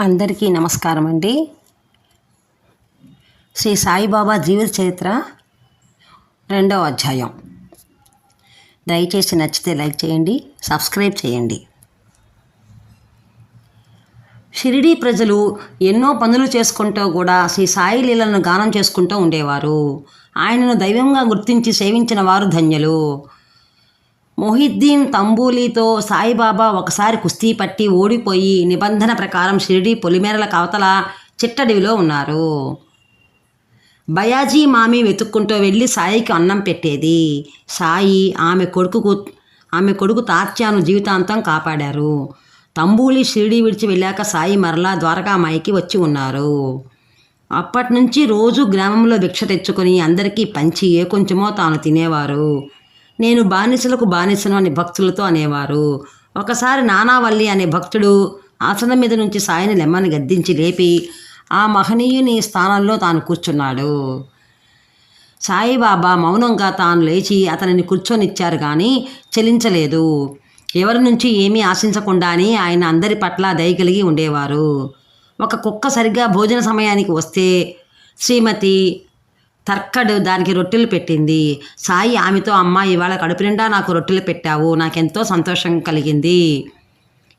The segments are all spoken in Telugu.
అందరికీ నమస్కారం అండి శ్రీ సాయిబాబా జీవిత చరిత్ర రెండవ అధ్యాయం. దయచేసి నచ్చితే లైక్ చేయండి సబ్స్క్రైబ్ చేయండి. షిరిడీ ప్రజలు ఎన్నో పనులు చేసుకుంటూ కూడా శ్రీ సాయి లీలను గానం చేసుకుంటూ ఉండేవారు. ఆయనను దైవంగా గుర్తించి సేవించిన వారు ధన్యులు. మొహిద్దీన్ తంబూలీతో సాయిబాబా ఒకసారి కుస్తీ పట్టి ఓడిపోయి నిబంధన ప్రకారం షిరిడి పొలిమేరల కవతల చిట్టడివిలో ఉన్నారు. బయాజీ మామి వెతుక్కుంటూ వెళ్ళి సాయికి అన్నం పెట్టేది. సాయి ఆమె కొడుకుకు ఆమె కొడుకు తాత్యాను జీవితాంతం కాపాడారు. తంబూలి షిరిడి విడిచి వెళ్ళాక సాయి మరలా ద్వారకామాయికి వచ్చి ఉన్నారు. అప్పటి నుంచి రోజు గ్రామంలో భిక్ష తెచ్చుకొని అందరికీ పంచి ఏ కొంచెమో తాను తినేవారు. నేను బానిసలకు బానిసను అని భక్తులతో అనేవారు. ఒకసారి నానావల్లి అనే భక్తుడు ఆసనం మీద నుంచి సాయిని లెమ్మని గద్దించి లేపి ఆ మహనీయుని స్థానంలో తాను కూర్చున్నాడు. సాయిబాబా మౌనంగా తాను లేచి అతనిని కూర్చొనిచ్చారు కానీ చెలించలేదు. ఎవరి నుంచి ఏమీ ఆశించకుండానే ఆయన అందరి పట్ల దయ కలిగి ఉండేవారు. ఒక కుక్క సరిగ్గా భోజన సమయానికి వస్తే శ్రీమతి తర్కడు దానికి రొట్టెలు పెట్టింది. సాయి ఆమెతో అమ్మ ఇవాళ కడుపు నిండా నాకు రొట్టెలు పెట్టావు. నాకెంతో సంతోషం కలిగింది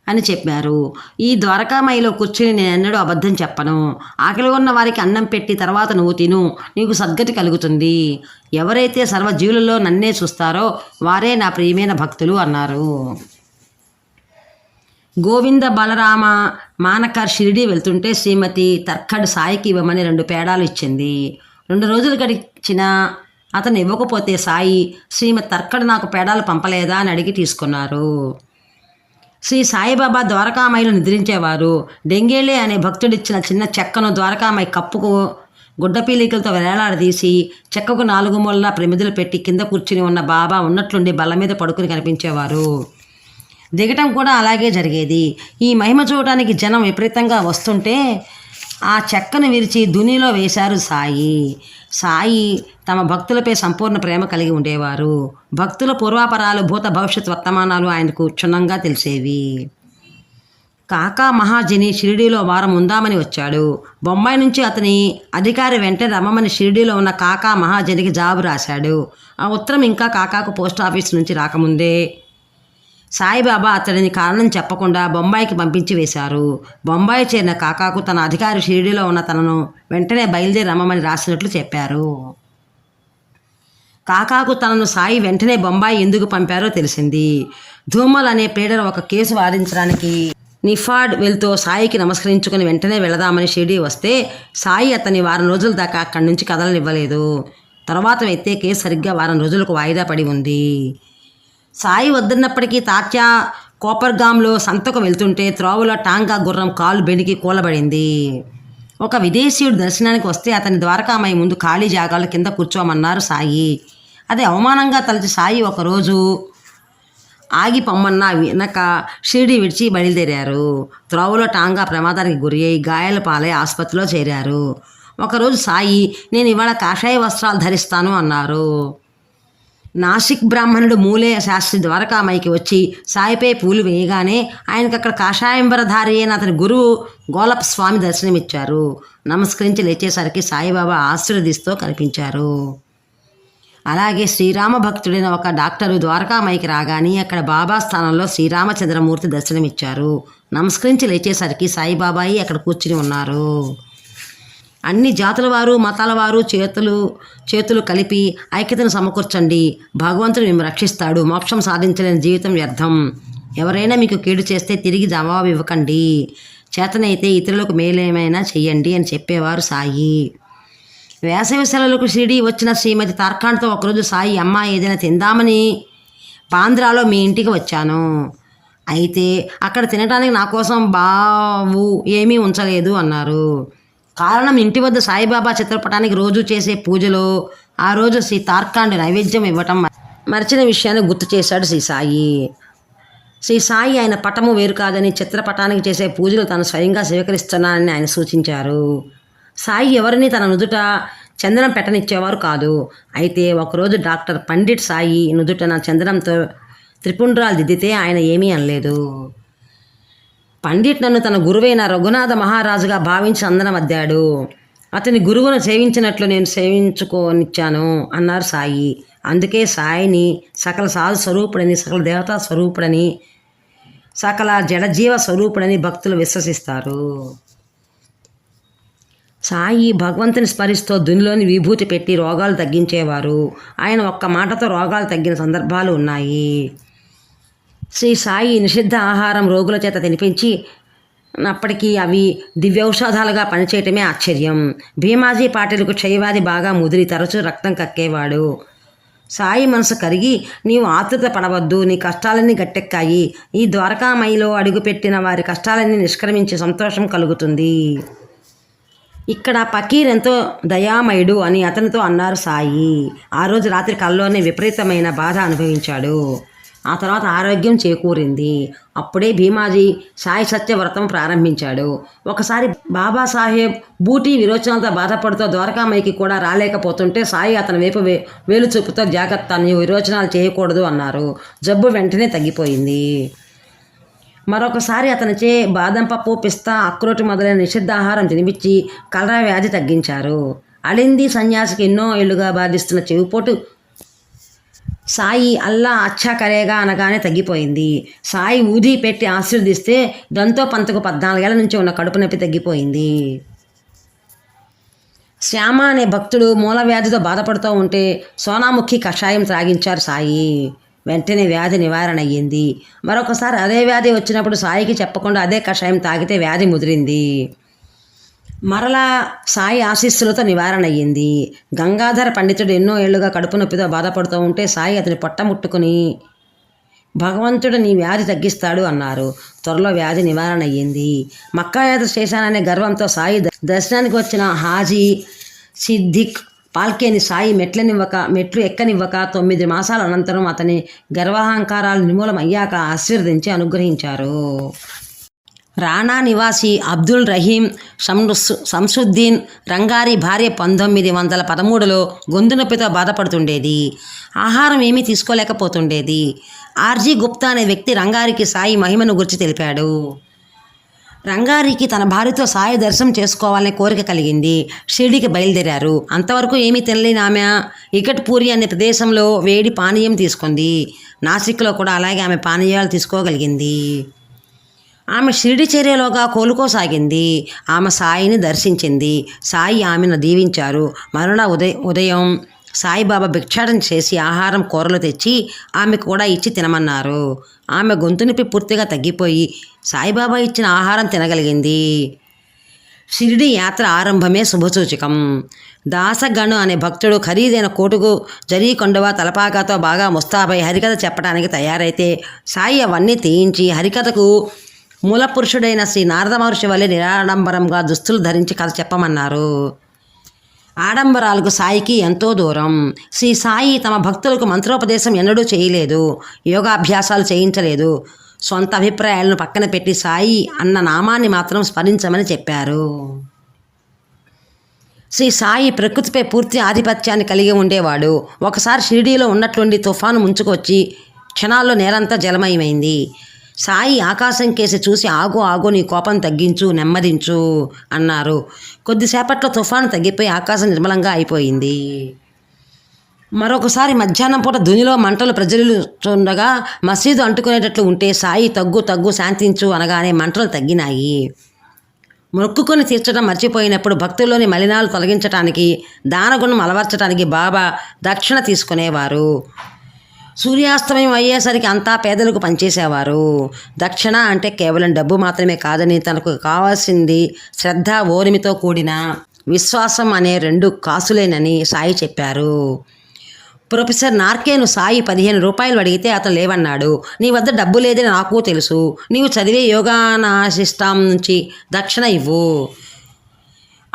అని చెప్పారు. ఈ ద్వారకామాయిలో కూర్చుని నేను ఎన్నడూ అబద్ధం చెప్పను. ఆకలి ఉన్న వారికి అన్నం పెట్టి తర్వాత నువ్వు తిను. నీకు సద్గతి కలుగుతుంది. ఎవరైతే సర్వజీవులలో నన్నే చూస్తారో వారే నా ప్రియమైన భక్తులు అన్నారు. గోవింద బలరామ మానకర్ షిరిడి వెళ్తుంటే శ్రీమతి తర్కడ్ సాయికి ఇవ్వమని రెండు పేడాలు ఇచ్చింది. రెండు రోజులు గడిచిన అతను ఇవ్వకపోతే సాయి శ్రీమతి తర్కడ నాకు పేడాలు పంపలేదా అని అడిగి తీసుకున్నారు. శ్రీ సాయిబాబా ద్వారకామాయిలు నిద్రించేవారు. డెంగేలే అనే భక్తుడిచ్చిన చిన్న చెక్కను ద్వారకామాయి కప్పుకు గుడ్డపీలికలతో వేలాడదీసి చెక్కకు నాలుగు మూలలా ప్రమిదలు పెట్టి కింద కూర్చుని ఉన్న బాబా ఉన్నట్లుండి బల్ల మీద పడుకుని కనిపించేవారు. దిగటం కూడా అలాగే జరిగేది. ఈ మహిమ చూడటానికి జనం విపరీతంగా వస్తుంటే ఆ చెక్కను విరిచి దునిలో వేశారు సాయి. సాయి తమ భక్తులపై సంపూర్ణ ప్రేమ కలిగి ఉండేవారు. భక్తుల పూర్వాపరాలు భూత భవిష్యత్ వర్తమానాలు ఆయనకు క్షుణ్ణంగా తెలిసేవి. కాకా మహాజని షిరిడీలో వారం ఉందామని వచ్చాడు. బొంబాయి నుంచి అతని అధికారి వెంటనే రమ్మని షిరిడీలో ఉన్న కాకా మహాజనికి జాబు రాశాడు. ఆ ఉత్తరం ఇంకా కాకాకు పోస్ట్ ఆఫీస్ నుంచి రాకముందే సాయిబాబా అతడిని కారణం చెప్పకుండా బొంబాయికి పంపించి వేశారు. బొంబాయి చేరిన కాకాకు తన అధికారి షిరిడీలో ఉన్న తనను వెంటనే బయలుదేరి రమ్మని రాసినట్లు చెప్పారు. కాకాకు తనను సాయి వెంటనే బొంబాయి ఎందుకు పంపారో తెలిసింది. ధూమల్ అనే ప్లేడర్ ఒక కేసు వాదించడానికి నిఫాడ్ వెళ్తూ సాయికి నమస్కరించుకుని వెంటనే వెళదామని షిరిడీ వస్తే సాయి అతని వారం రోజుల దాకా అక్కడి నుంచి కదలనివ్వలేదు. తర్వాత అయితే కేసు సరిగ్గా వారం రోజులకు వాయిదా పడి ఉంది. సాయి వద్దన్నప్పటికీ తాత్య కోపర్గాంలో సంతకు వెళ్తుంటే త్రోవలో టాంగా గుర్రం కాలు బెణికి కూలబడింది. ఒక విదేశీయుడు దర్శనానికి వస్తే అతని ద్వారకామయ్య ముందు ఖాళీ జాగాల కింద కూర్చోమన్నారు సాయి. అది అవమానంగా తలచి సాయి ఒకరోజు ఆగి పొమ్మన్న వెనక షిరిడి విడిచి బయలుదేరారు. త్రోవలో టాంగా ప్రమాదానికి గురి అయి గాయాల పాలై ఆసుపత్రిలో చేరారు. ఒకరోజు సాయి నేను ఇవాళ కాషాయ వస్త్రాలు ధరిస్తాను అన్నారు. నాసిక్ బ్రాహ్మణుడు మూలే శాస్త్రి ద్వారకామాయికి వచ్చి సాయిపై పూలు వేయగానే ఆయనకు అక్కడ కాషాయంబరధారి అయిన అతని గురువు గోలప్ స్వామి దర్శనమిచ్చారు. నమస్కరించి లేచేసరికి సాయిబాబా ఆశీర్వదిస్తూ కనిపించారు. అలాగే శ్రీరామ భక్తుడైన ఒక డాక్టరు ద్వారకామాయికి రాగానే అక్కడ బాబా స్థానంలో శ్రీరామచంద్రమూర్తి దర్శనమిచ్చారు. నమస్కరించి లేచేసరికి సాయిబాబాయి అక్కడ కూర్చుని ఉన్నారు. అన్ని జాతుల వారు మతాల వారు చేతులు చేతులు కలిపి ఐక్యతను సమకూర్చండి. భగవంతుడు మేము రక్షిస్తాడు. మోక్షం సాధించలేని జీవితం వ్యర్థం. ఎవరైనా మీకు కీడు చేస్తే తిరిగి జవాబు ఇవ్వకండి. చేతనైతే ఇతరులకు మేలేమైనా చెయ్యండి అని చెప్పేవారు సాయి. వేసవి సెలవులకు షిరిడి వచ్చిన శ్రీమతి తార్కాండ్తో ఒకరోజు సాయి అమ్మ ఏదైనా తిందామని పాంద్రాలో మీ ఇంటికి వచ్చాను. అయితే అక్కడ తినడానికి నా కోసం బావు ఏమీ ఉంచలేదు అన్నారు. కారణం ఇంటి వద్ద సాయిబాబా చిత్రపటానికి రోజు చేసే పూజలో ఆ రోజు శ్రీ తార్కాండ్ నైవేద్యం ఇవ్వటం మర్చిన విషయాన్ని గుర్తు చేశాడు శ్రీ సాయి. శ్రీ సాయి ఆయన పటము వేరు కాదని చిత్రపటానికి చేసే పూజలు తాను స్వయంగా స్వీకరిస్తున్నానని ఆయన సూచించారు. సాయి ఎవరిని తన నుదుట చందనం పెట్టనిచ్చేవారు కాదు. అయితే ఒకరోజు డాక్టర్ పండిట్ సాయి నుదుటన చందనంతో త్రిపుండ్రాలు దిద్దితే ఆయన ఏమీ అనలేదు. పండిట్ నన్ను తన గురువైన రఘునాథ మహారాజుగా భావించి అందనమద్దాడు అతని గురువును సేవించినట్లు నేను సేవించుకోనిచ్చాను అన్నారు సాయి. అందుకే సాయిని సకల సాధు స్వరూపుడని సకల దేవతా స్వరూపుడని సకల జడజీవ స్వరూపుడని భక్తులు విశ్వసిస్తారు. సాయి భగవంతుని స్మరిస్తూ దునిలోని విభూతి పెట్టి రోగాలు తగ్గించేవారు. ఆయన ఒక్క మాటతో రోగాలు తగ్గిన సందర్భాలు ఉన్నాయి. శ్రీ సాయి నిషిద్ధ ఆహారం రోగుల చేత తినిపించి అప్పటికీ అవి దివ్యౌషధాలుగా పనిచేయటమే ఆశ్చర్యం. భీమాజీ పాటిలకు క్షయవాది బాగా ముదిరి తరచూ రక్తం కక్కేవాడు. సాయి మనసు కరిగి నీవు ఆతృత పడవద్దు నీ కష్టాలన్నీ గట్టెక్కాయి. ఈ ద్వారకామయిలో అడుగుపెట్టిన వారి కష్టాలన్నీ నిష్క్రమించే సంతోషం కలుగుతుంది. ఇక్కడ పకీర్ ఎంతో దయామయుడు అని అతనితో అన్నారు సాయి. ఆ రోజు రాత్రి కల్లోనే విపరీతమైన బాధ అనుభవించాడు. ఆ తర్వాత ఆరోగ్యం చేకూరింది. అప్పుడే భీమాజీ సాయి సత్యవ్రతం ప్రారంభించాడు. ఒకసారి బాబాసాహెబ్ బూటీ విరోచనాలతో బాధపడుతూ ద్వారకామయ్యకి కూడా రాలేకపోతుంటే సాయి అతని వైపు వే వేలు చూపుతో జాగ్రత్త నీవు విరోచనాలు చేయకూడదు అన్నారు. జబ్బు వెంటనే తగ్గిపోయింది. మరొకసారి అతనిచే బాదం పప్పు పిస్తా అక్రోటి మొదలైన నిషిద్ధాహారం తినిపించి కలరా వ్యాధి తగ్గించారు. అలింది సన్యాసికి ఎన్నో ఏళ్ళుగా బాధిస్తున్న చెవిపోటు సాయి అల్లా అచ్చా కరేగా అనగానే తగ్గిపోయింది. సాయి ఊది పెట్టి ఆశీర్దిస్తే దంతో పంతకు పద్నాలుగేళ్ళ నుంచి ఉన్న కడుపు నొప్పి తగ్గిపోయింది. శ్యామ అనే భక్తుడు మూల వ్యాధితో బాధపడుతూ ఉంటే సోనాముఖి కషాయం త్రాగించారు సాయి. వెంటనే వ్యాధి నివారణ అయ్యింది. మరొకసారి అదే వ్యాధి వచ్చినప్పుడు సాయికి చెప్పకుండా అదే కషాయం తాగితే వ్యాధి ముదిరింది. మరలా సాయి ఆశీస్సులతో నివారణ అయ్యింది. గంగాధర పండితుడు ఎన్నో ఏళ్ళుగా కడుపు నొప్పితో బాధపడుతూ ఉంటే సాయి అతని పొట్టముట్టుకుని భగవంతుడు నీ వ్యాధి తగ్గిస్తాడు అన్నారు. త్వరలో వ్యాధి నివారణ అయ్యింది. మక్కాయాత్ర చేశాననే గర్వంతో సాయి దర్శనానికి వచ్చిన హాజీ సిద్దిక్ పాల్కేని సాయి మెట్లనివ్వక మెట్లు ఎక్కనివ్వక తొమ్మిది మాసాల అనంతరం అతని గర్వాహంకారాలు నిర్మూలం అయ్యాక ఆశీర్వదించి అనుగ్రహించారు. రాణా నివాసి అబ్దుల్ రహీం షంసు శంసుద్దీన్ రంగారి భార్య పంతొమ్మిది వందల పదమూడులో గొంతు నొప్పితో బాధపడుతుండేది. ఆహారం ఏమీ తీసుకోలేకపోతుండేది. ఆర్జీ గుప్తా అనే వ్యక్తి రంగారికి సాయి మహిమను గురించి తెలిపాడు. రంగారికి తన భార్యతో సాయి దర్శనం చేసుకోవాలనే కోరిక కలిగింది. షిరిడికి బయలుదేరారు. అంతవరకు ఏమీ తినలేని ఆమె ఇకట్పూరి అనే ప్రదేశంలో వేడి పానీయం తీసుకుంది. నాసిక్లో కూడా అలాగే ఆమె పానీయాలు తీసుకోగలిగింది. ఆమె షిరిడి చర్యలోగా కోలుకోసాగింది. ఆమె సాయిని దర్శించింది. సాయి ఆమెను దీవించారు. మరుణ ఉదయ ఉదయం సాయిబాబా భిక్షాటన చేసి ఆహారం కూరలు తెచ్చి ఆమె కూడా ఇచ్చి తినమన్నారు. ఆమె గొంతు నొప్పి పూర్తిగా తగ్గిపోయి సాయిబాబా ఇచ్చిన ఆహారం తినగలిగింది. షిరిడి యాత్ర ఆరంభమే శుభసూచకం. దాసగణు అనే భక్తుడు ఖరీదైన కోటుకు జరీ కొండవ తలపాకాతో బాగా ముస్తాబై హరికథ చెప్పడానికి తయారైతే సాయి అవన్నీ తీయించి హరికథకు మూల పురుషుడైన శ్రీ నారద మహర్షి వల్లే నిరాడంబరంగా దుస్తులు ధరించి కథ చెప్పమన్నారు. ఆడంబరాలకు సాయికి ఎంతో దూరం. శ్రీ సాయి తమ భక్తులకు మంత్రోపదేశం ఎన్నడూ చేయలేదు. యోగాభ్యాసాలు చేయించలేదు. సొంత అభిప్రాయాలను పక్కన పెట్టి సాయి అన్న నామాన్ని మాత్రం స్మరించమని చెప్పారు. శ్రీ సాయి ప్రకృతిపై పూర్తి ఆధిపత్యాన్ని కలిగి ఉండేవాడు. ఒకసారి షిరిడీలో ఉన్నట్లుండి తుఫాను ముంచుకొచ్చి క్షణాల్లో నేలంతా జలమయమైంది. సాయి ఆకాశం కేసి చూసి ఆగు ఆగు నీ కోపం తగ్గించు నెమ్మదించు అన్నారు. కొద్దిసేపట్లో తుఫాను తగ్గిపోయి ఆకాశం నిర్మలంగా అయిపోయింది. మరొకసారి మధ్యాహ్నం పూట దునిలో మంటలు ప్రజ్వలిస్తుండగా మసీదు అంటుకునేటట్లు ఉంటే సాయి తగ్గు తగ్గు శాంతించు అనగానే మంటలు తగ్గినాయి. మొక్కుకొని తీర్చడం మర్చిపోయినప్పుడు భక్తుల్లోని మలినాలు తొలగించటానికి దానగుణం అలవర్చడానికి బాబా దక్షిణ తీసుకునేవారు. సూర్యాస్తమయం అయ్యేసరికి అంతా పేదలకు పనిచేసేవారు. దక్షిణ అంటే కేవలం డబ్బు మాత్రమే కాదని తనకు కావాల్సింది శ్రద్ధ ఓరిమితో కూడిన విశ్వాసం అనే రెండు కాసులేనని సాయి చెప్పారు. ప్రొఫెసర్ నార్కేను సాయి పదిహేను రూపాయలు అడిగితే అతను లేవన్నాడు. నీ వద్ద డబ్బు లేదని నాకు తెలుసు. నీవు చదివే యోగానాశిష్టాం నుంచి దక్షిణ ఇవ్వు.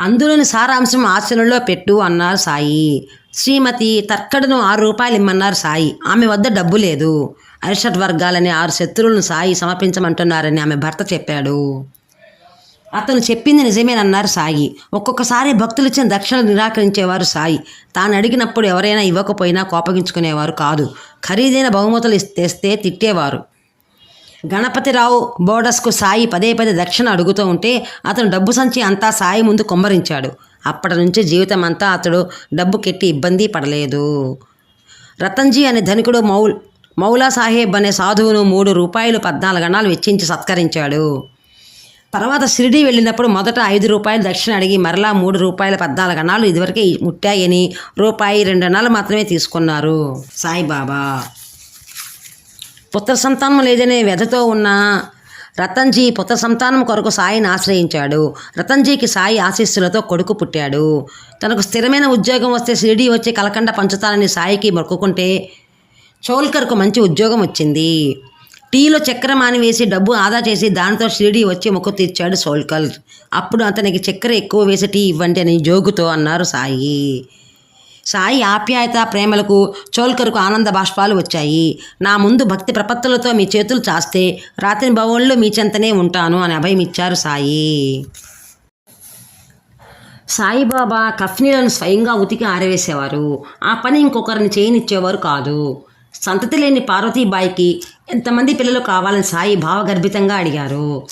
అందులోని సారాంశం ఆచరణలో పెట్టు అన్నారు సాయి. శ్రీమతి తర్కడను ఆరు రూపాయలు ఇమ్మన్నారు సాయి. ఆమె వద్ద డబ్బు లేదు. అరిషట్ వర్గాలని ఆరు శత్రువులను సాయి సమర్పించమంటున్నారని ఆమె భర్త చెప్పాడు. అతను చెప్పింది నిజమేనన్నారు సాయి. ఒక్కొక్కసారి భక్తులు ఇచ్చిన దక్షిణలు నిరాకరించేవారు సాయి. తాను అడిగినప్పుడు ఎవరైనా ఇవ్వకపోయినా కోపగించుకునేవారు కాదు. ఖరీదైన బహుమతులు తెస్తే తిట్టేవారు. గణపతిరావు బోర్డస్కు సాయి పదే పదే దక్షిణ అడుగుతూ ఉంటే అతను డబ్బు సంచి అంతా సాయి ముందు కొమ్మరించాడు. అప్పటి నుంచి జీవితం అంతా అతడు డబ్బు కెట్టి ఇబ్బంది పడలేదు. రతన్జీ అనే ధనికుడు మౌల్ మౌలా సాహెబ్ అనే సాధువును మూడు రూపాయలు పద్నాలుగు గణాలు వెచ్చించి సత్కరించాడు. తర్వాత షిరిడి వెళ్ళినప్పుడు మొదట ఐదు రూపాయలు దక్షిణ అడిగి మరలా మూడు రూపాయల పద్నాలుగు అణాలు ఇదివరకే ముట్టాయని రూపాయి రెండు అణాలు మాత్రమే తీసుకున్నారు. సాయిబాబా! పుత్ర సంతానం లేదనే వ్యధతో ఉన్న రతన్జీ పుత్ర సంతానం కొరకు సాయిని ఆశ్రయించాడు. రతన్జీకి సాయి ఆశీస్సులతో కొడుకు పుట్టాడు. తనకు స్థిరమైన ఉద్యోగం వస్తే షిరిడి వచ్చి కలకండ పంచుతానని సాయికి మొక్కుకుంటే చోల్కర్కు మంచి ఉద్యోగం వచ్చింది. టీలో చక్కెర మానివేసి డబ్బు ఆదా చేసి దానితో షిరిడి వచ్చి మొక్కు తీర్చాడు సోల్కర్ అప్పుడు అతనికి చక్కెర ఎక్కువ వేసి టీ ఇవ్వండి అని జోగుతో అన్నారు సాయి. సాయి ఆప్యాయత ప్రేమలకు చోల్కర్కు ఆనంద బాష్పాలు వచ్చాయి. నా ముందు భక్తి ప్రపత్తులతో మీ చేతులు చాస్తే రాత్రి భవన్లో మీ చెంతనే ఉంటాను అని అభయం ఇచ్చారు సాయి. సాయిబాబా కఫ్నీలను స్వయంగా ఉతికి ఆరవేసేవారు. ఆ పని ఇంకొకరిని చేయనిచ్చేవారు కాదు. సంతతి లేని పార్వతీబాయికి ఎంతమంది పిల్లలు కావాలని సాయి భావగర్భితంగా అడిగారు.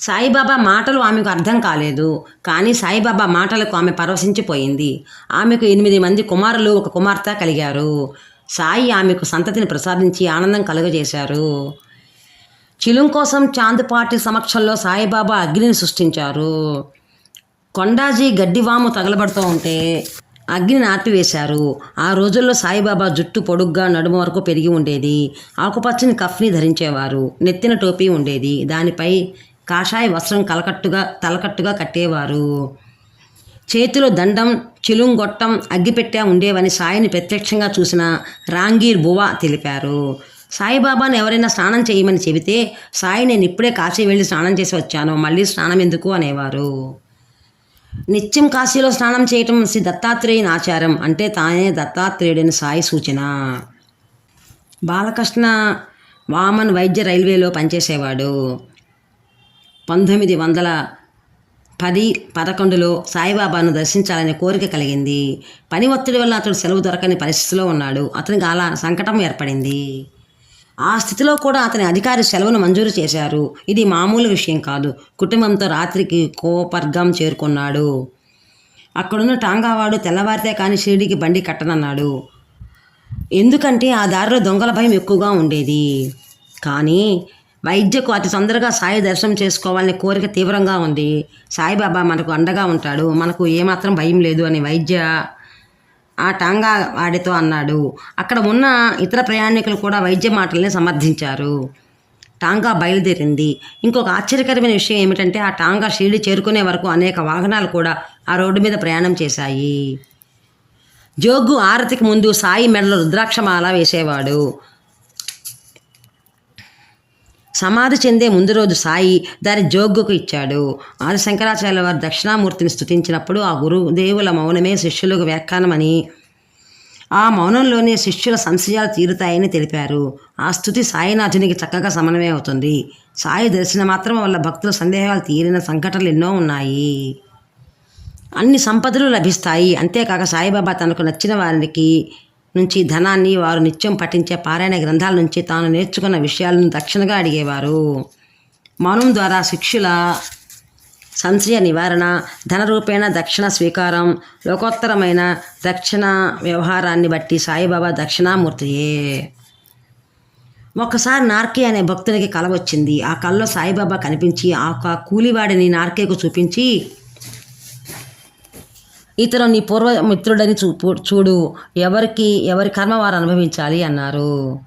సాయిబాబా మాటలు ఆమెకు అర్థం కాలేదు. కానీ సాయిబాబా మాటలకు ఆమె పరవశించిపోయింది. ఆమెకు ఎనిమిది మంది కుమారులు ఒక కుమార్తె కలిగారు. సాయి ఆమెకు సంతతిని ప్రసాదించి ఆనందం కలుగజేశారు. చిలుం కోసం చాందుపాటి సమక్షంలో సాయిబాబా అగ్నిని సృష్టించారు. కొండాజీ గడ్డివాము తగలబడుతూ ఉంటే అగ్నిని ఆపివేశారు. ఆ రోజుల్లో సాయిబాబా జుట్టు పొడుగ్గా నడుము వరకు పెరిగి ఉండేది. ఆకుపచ్చని కఫ్ని ధరించేవారు. నెత్తిన టోపీ ఉండేది. దానిపై కాషాయ వస్త్రం కలకట్టుగా తలకట్టుగా కట్టేవారు. చేతిలో దండం చిలుంగొట్టం అగ్గిపెట్టె ఉండేవని సాయిని ప్రత్యక్షంగా చూసిన రాంగీర్ బువా తెలిపారు. సాయిబాబాను ఎవరైనా స్నానం చేయమని చెబితే సాయి నేను ఇప్పుడే కాశీ వెళ్ళి స్నానం చేసి వచ్చాను. మళ్ళీ స్నానం ఎందుకు? అనేవారు. నిత్యం కాశీలో స్నానం చేయటం శ్రీ దత్తాత్రేయుని ఆచారం. అంటే తానే దత్తాత్రేయుడని సాయి సూచన. బాలకృష్ణ వామన్ వైద్య రైల్వేలో పనిచేసేవాడు. పంతొమ్మిది వందల పది పదకొండులో సాయిబాబాను దర్శించాలనే కోరిక కలిగింది. పని ఒత్తిడి వల్ల అతడు సెలవు దొరకని పరిస్థితిలో ఉన్నాడు. అతనికి అలా సంకటం ఏర్పడింది. ఆ స్థితిలో కూడా అతని అధికారి సెలవును మంజూరు చేశారు. ఇది మామూలు విషయం కాదు. కుటుంబంతో రాత్రికి కోపర్గం చేరుకున్నాడు. అక్కడున్న టాంగావాడు తెల్లవారితే కానీ షిరిడికి బండి కట్టనన్నాడు. ఎందుకంటే ఆ దారిలో దొంగల భయం ఎక్కువగా ఉండేది. కానీ వైద్యకు అతి తొందరగా సాయి దర్శనం చేసుకోవాలనే కోరిక తీవ్రంగా ఉంది. సాయిబాబా మనకు అండగా ఉంటాడు. మనకు ఏమాత్రం భయం లేదు అని వైద్య ఆ టాంగా వాడితో అన్నాడు. అక్కడ ఉన్న ఇతర ప్రయాణికులు కూడా వైద్య మాటల్ని సమర్థించారు. టాంగా బయలుదేరింది. ఇంకొక ఆశ్చర్యకరమైన విషయం ఏమిటంటే ఆ టాంగా షిరిడి చేరుకునే వరకు అనేక వాహనాలు కూడా ఆ రోడ్డు మీద ప్రయాణం చేశాయి. జోగు ఆరతికి ముందు సాయి మెడలో రుద్రాక్షమాల వేసేవాడు. సమాధి చెందే ముందు రోజు సాయి దాని జోగ్గుకు ఇచ్చాడు. ఆది శంకరాచార్య వారు దక్షిణామూర్తిని స్థుతించినప్పుడు ఆ గురుదేవుల మౌనమే శిష్యులకు వ్యాఖ్యానమని ఆ మౌనంలోనే శిష్యుల సంశయాలు తీరుతాయని తెలిపారు. ఆ స్థుతి సాయినాథునికి చక్కగా సమన్వయం అవుతుంది. సాయి దర్శన మాత్రం వల్ల భక్తుల సందేహాలు తీరిన సంఘటనలు ఎన్నో ఉన్నాయి. అన్ని సంపదలు లభిస్తాయి. అంతేకాక సాయిబాబా తనకు నచ్చిన వారికి నుంచి ధనాన్ని వారు నిత్యం పఠించే పారాయణ గ్రంథాల నుంచి తాను నేర్చుకున్న విషయాలను దక్షిణగా అడిగేవారు. మౌనం ద్వారా శిక్షుల సంశయ నివారణ ధన రూపేణ దక్షిణ స్వీకారం లోకోత్తరమైన దక్షిణ వ్యవహారాన్ని బట్టి సాయిబాబా దక్షిణామూర్తియే. ఒకసారి నార్కే అనే భక్తునికి కల వచ్చింది ఆ కల్లో సాయిబాబా కనిపించి ఆ కూలివాడిని నార్కేకు చూపించి ఇతను నీ పూర్వ మిత్రుడని చూపు చూడు. ఎవరికి ఎవరి కర్మ వారు అనుభవించాలి అన్నారు.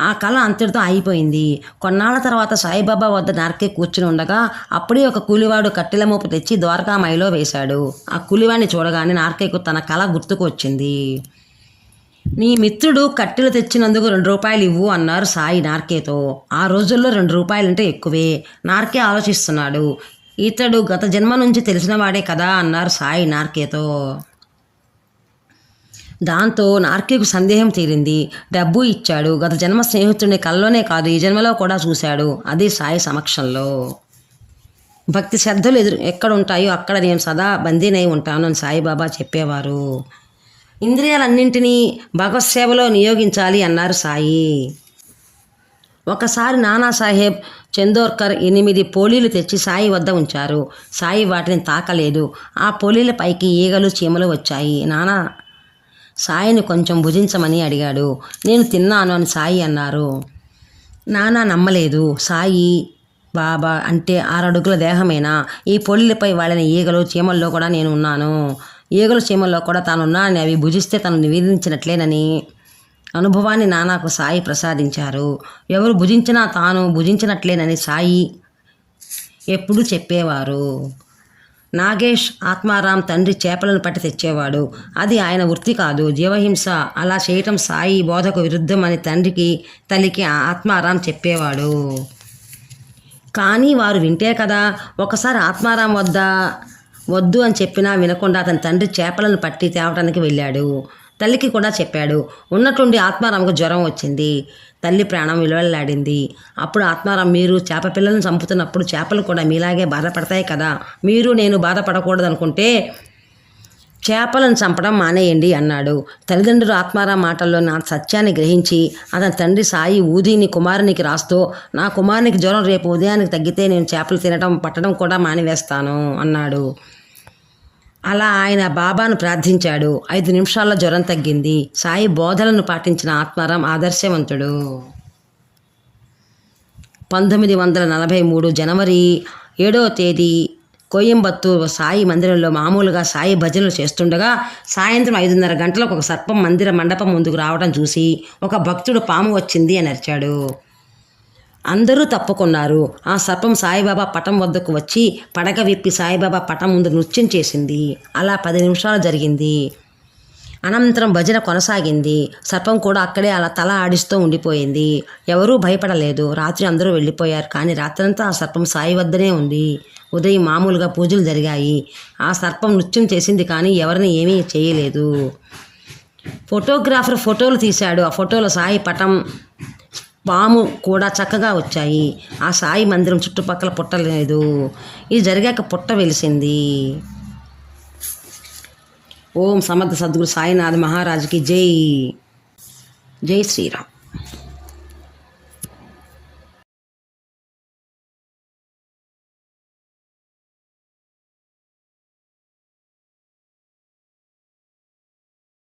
ఆ కళ అంతటితో అయిపోయింది కొన్నాళ్ళ తర్వాత సాయిబాబా వద్ద నార్కే కూర్చుని ఉండగా అప్పుడే ఒక కూలివాడు కట్టెల మోపు తెచ్చి ద్వారకామాయిలో వేశాడు. ఆ కూలివాడిని చూడగానే నార్కేకు తన కళ గుర్తుకు వచ్చింది. నీ మిత్రుడు కట్టెలు తెచ్చినందుకు రెండు రూపాయలు ఇవ్వు అన్నారు సాయి నార్కేతో. ఆ రోజుల్లో రెండు రూపాయలంటే ఎక్కువే. నార్కే ఆలోచిస్తున్నాడు. ఇతడు గత జన్మ నుంచి తెలిసినవాడే కదా అన్నారు సాయి నార్కేతో. దాంతో నార్కేకు సందేహం తీరింది. డబ్బు ఇచ్చాడు. గత జన్మ స్నేహితుడిని కల్లోనే కాదు ఈ జన్మలో కూడా చూశాడు. అది సాయి సమక్షంలో. భక్తి శ్రద్ధలు ఎదురు ఎక్కడ ఉంటాయో అక్కడ నేను సదా బందీనై ఉంటాను అని సాయిబాబా చెప్పేవారు. ఇంద్రియాలన్నింటినీ భగవత్ సేవలో నియోగించాలి అన్నారు సాయి. ఒకసారి నానాసాహెబ్ చందోర్కర్ ఎనిమిది పోలీలు తెచ్చి సాయి వద్ద ఉంచారు. సాయి వాటిని తాకలేదు. ఆ పోలీల పైకి ఈగలు చీమలు వచ్చాయి. నానా సాయిని కొంచెం భుజించమని అడిగాడు. నేను తిన్నాను అని సాయి అన్నారు. నానా నమ్మలేదు. సాయి బాబా అంటే ఆరడుగుల దేహమేనా? ఈ పొల్లిపై వాళ్ళని ఈగలు చీమల్లో కూడా నేను ఉన్నాను. ఈగలు చీమల్లో కూడా తానున్నానని అవి భుజిస్తే తను నివేదించినట్లేనని అనుభవాన్ని నానాకు సాయి ప్రసాదించారు. ఎవరు భుజించినా తాను భుజించినట్లేనని సాయి ఎప్పుడు చెప్పేవారు. నాగేష్ ఆత్మారాం తండ్రి చేపలను పట్టి తెచ్చేవాడు. అది ఆయన వృత్తి కాదు. జీవహింస అలా చేయటం సాయి బోధకు విరుద్ధమని తండ్రికి తల్లికి ఆత్మారాం చెప్పేవాడు. కానీ వారు వింటే కదా ఒకసారి ఆత్మారాం వద్ద వద్దు అని చెప్పినా వినకుండా అతని తండ్రి చేపలను పట్టి తేవటానికి వెళ్ళాడు. తల్లికి కూడా చెప్పాడు. ఉన్నటువంటి ఆత్మారాంకు జ్వరం వచ్చింది. తల్లి ప్రాణం విలువలాడింది అప్పుడు ఆత్మారాం మీరు చేప పిల్లలను చంపుతున్నప్పుడు చేపలు కూడా మీలాగే బాధపడతాయి కదా. మీరు నేను బాధపడకూడదు అనుకుంటే చేపలను చంపడం మానేయండి అన్నాడు. తల్లిదండ్రులు ఆత్మారాం మాటల్లో నా సత్యాన్ని గ్రహించి అతని తండ్రి సాయి ఊదిని కుమారునికి రాస్తూ నా కుమారునికి జ్వరం రేపు ఉదయానికి తగ్గితే నేను చేపలు తినడం పట్టడం కూడా మానివేస్తాను అన్నాడు. అలా ఆయన బాబాను ప్రార్థించాడు. ఐదు నిమిషాల్లో జ్వరం తగ్గింది. సాయి బోధలను పాటించిన ఆత్మారాం ఆదర్శవంతుడు. పంతొమ్మిది వందల నలభై మూడు జనవరి ఏడవ తేదీ కోయంబత్తూరు సాయి మందిరంలో మామూలుగా సాయి భజనలు చేస్తుండగా సాయంత్రం ఐదున్నర గంటలకు ఒక సర్పం మందిర మండపం ముందుకు రావడం చూసి ఒక భక్తుడు పాము వచ్చింది అని అరిచాడు. అందరూ తప్పుకున్నారు. ఆ సర్పం సాయిబాబా పటం వద్దకు వచ్చి పడగ విప్పి సాయిబాబా పటం ముందు నృత్యం చేసింది. అలా పది నిమిషాలు జరిగింది. అనంతరం భజన కొనసాగింది. సర్పం కూడా అక్కడే అలా తల ఆడిస్తూ ఉండిపోయింది. ఎవరూ భయపడలేదు. రాత్రి అందరూ వెళ్ళిపోయారు. కానీ రాత్రంతా ఆ సర్పం సాయి వద్దనే ఉంది. ఉదయం మామూలుగా పూజలు జరిగాయి. ఆ సర్పం నృత్యం చేసింది కానీ ఎవరిని ఏమీ చేయలేదు. ఫోటోగ్రాఫర్ ఫోటోలు తీశాడు. ఆ ఫోటోలో సాయి పటం పాము కూడా చక్కగా వచ్చాయి. ఆ సాయి మందిరం చుట్టుపక్కల పుట్టలేదు ఇది జరిగాక పుట్ట వెలిసింది. ఓం సమర్థ సద్గురు సాయినాథ్ మహారాజుకి జై. జై శ్రీరామ్.